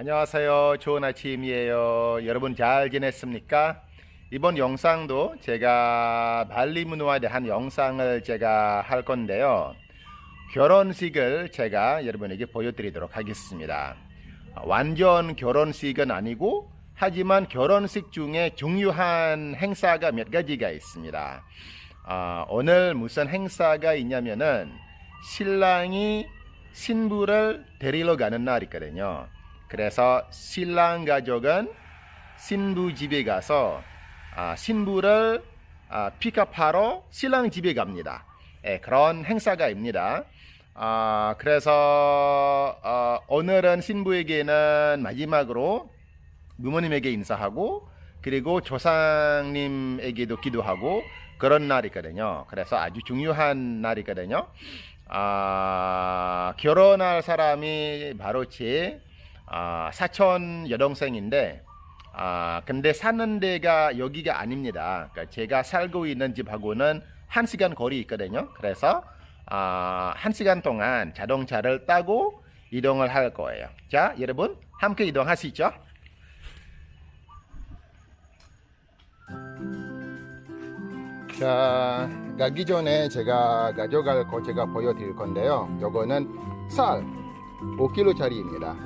안녕하세요. 좋은 아침이에요. 여러분 잘 지냈습니까? 이번 영상도 제가 발리 문화에 대한 영상을 제가 할 건데요. 결혼식을 제가 여러분에게 보여드리도록 하겠습니다. 완전 결혼식은 아니고 하지만 결혼식 중에 중요한 행사가 몇 가지가 있습니다. 아, 오늘 무슨 행사가 있냐면은 신랑이 신부를 데리러 가는 날이거든요. 그래서 신랑 가족은 신부 집에 가서 아, 신부를 아, 픽업하러 신랑 집에 갑니다. 예, 그런 행사가입니다. 아, 그래서 어, 오늘은 신부에게는 마지막으로 부모님에게 인사하고 그리고 조상님에게도 기도하고 그런 날이거든요. 그래서 아주 중요한 날이거든요. 아, 결혼할 사람이 바로 제 아, 사촌 여동생인데 아, 근데 사는 데가 여기가 아닙니다. 그러니까 제가 살고 있는 집하고는 한 시간 거리 있거든요. 그래서 아, 한 시간 동안 자동차를 타고 이동을 할 거예요. 자, 여러분 함께 이동하시죠. 자, 가기 전에 제가 가져갈 거 제가 보여드릴 건데요. 요거는 쌀 5kg짜리입니다.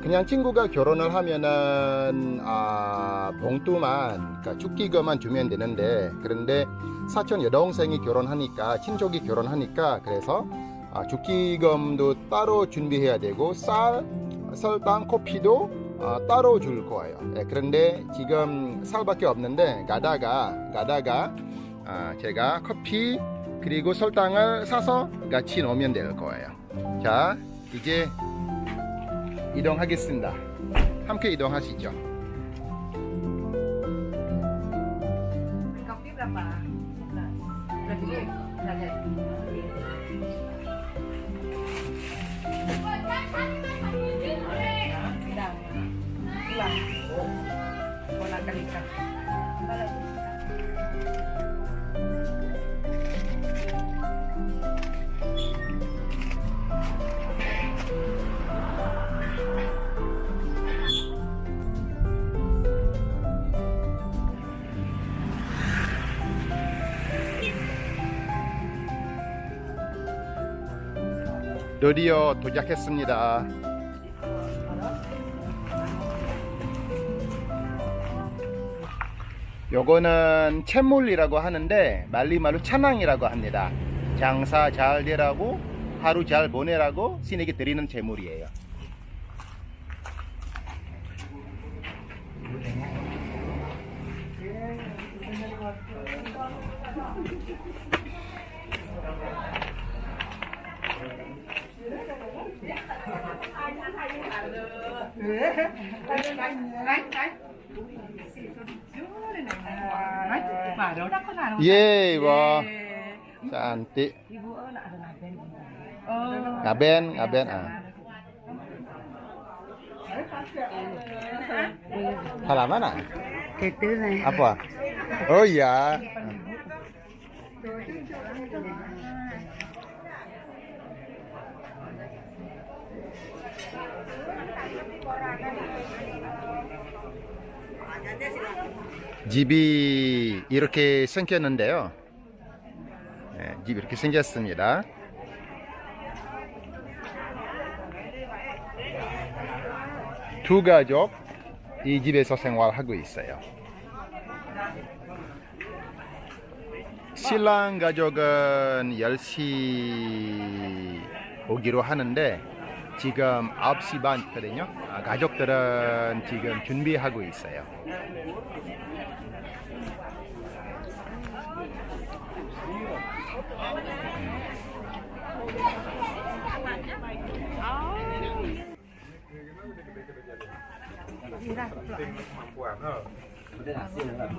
그냥 친구가 결혼을 하면은 아, 봉투만 그러니까 축기금만 주면 되는데 그런데 사촌 여동생이 결혼하니까 친족이 결혼하니까 그래서 아, 축기금도 따로 준비해야 되고 쌀, 설탕, 커피도 아, 따로 줄 거예요. 예, 그런데 지금 쌀밖에 없는데 가다가 가다가 아, 제가 커피 그리고 설탕을 사서 같이 넣으면 될 거예요. 자, 이제 이동하겠습니다. 함께 이동하시죠. Kopi berapa? 11. Berarti enggak ada. Tidak. Pulang. Pulang 드디어 도착했습니다. 요거는 채물이라고 하는데 말리말로 찬왕이라고 합니다. 장사 잘 되라고 하루 잘 보내라고 신에게 드리는 제물이에요. Ye bo. Cantik. Ngaben, ngaben ah. Halaman ah? Itu Apa? Oh iya. 집이 이렇게 생겼는데요. 네, 집이 이렇게 생겼습니다. 두 가족 이 집에서 생활하고 있어요. 신랑 가족은 10시 오기로 하는데 지금 9시 반거든요. 아, 가족들은 지금 준비하고 있어요.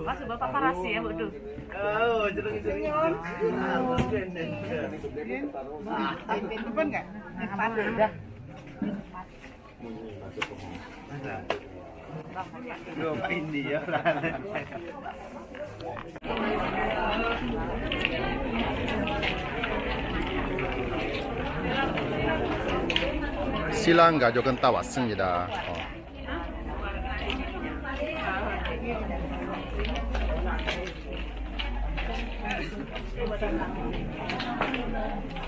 Masuk bapak parasi ya, Bu. Depan enggak? Depan udah. 신랑 가족은 다 왔습니다. 어.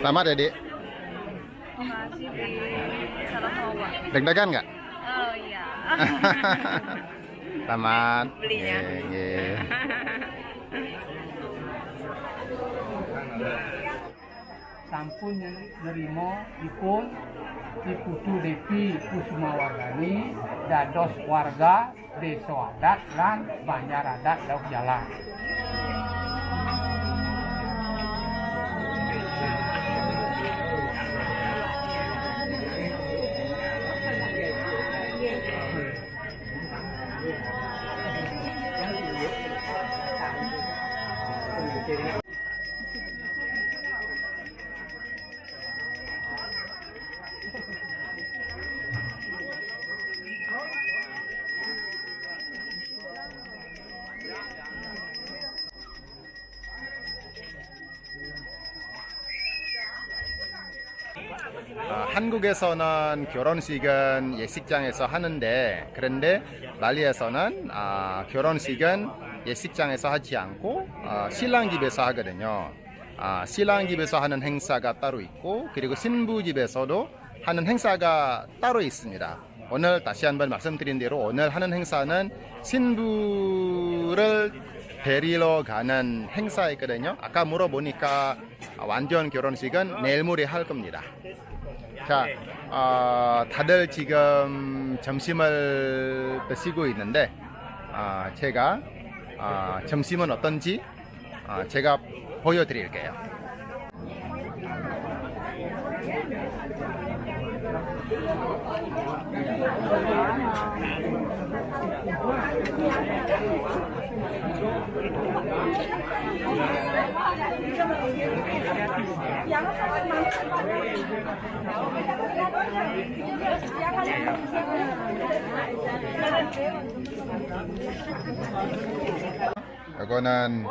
Selamat ya, Dik. Masih di Sarawak. Deg-degan nggak? Oh iya. Selamat. Belinya. Ye, ye. sampun nerimo dipun diputu Devi Kusumawardani dados warga desa adat lan banjar adat Dauk Jalan. 한국에서는 결혼식은 예식장에서 하는데 그런데 말리에서는 아, 결혼식은 예식장에서 하지 않고 어, 신랑 집에서 하거든요. 아, 신랑 집에서 하는 행사가 따로 있고 그리고 신부 집에서도 하는 행사가 따로 있습니다. 오늘 다시 한번 말씀드린 대로 오늘 하는 행사는 신부를 데리러 가는 행사였거든요. 아까 물어보니까 완전 결혼식은 내일 모레 할 겁니다. 자, 어, 다들 지금 점심을 드시고 있는데, 아, 제가 아, 점심은 어떤지 아, 제가 보여드릴게요. 이거는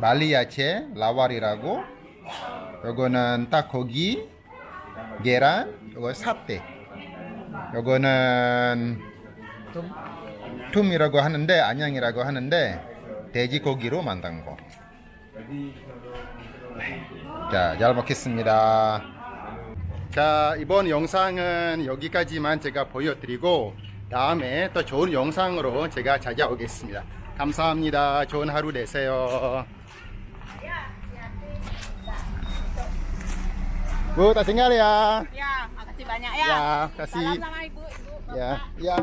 말리 야채 라왈이라고, 이거는 닭고기, 계란, 이거 사태. 이거는 툼이라고 하는데 안양이라고 하는데 돼지고기로 만든 거. 자, 잘 먹겠습니다. 자, 이번 영상은 여기까지만 제가 보여드리고 다음에 또 좋은 영상으로 제가 찾아오겠습니다. 감사합니다. 좋은 하루 되세요. Bu, tak tinggal ya. Ya, makasih banyak ya. Ya, kasih. Salam sama ibu, ibu. Ya, ya.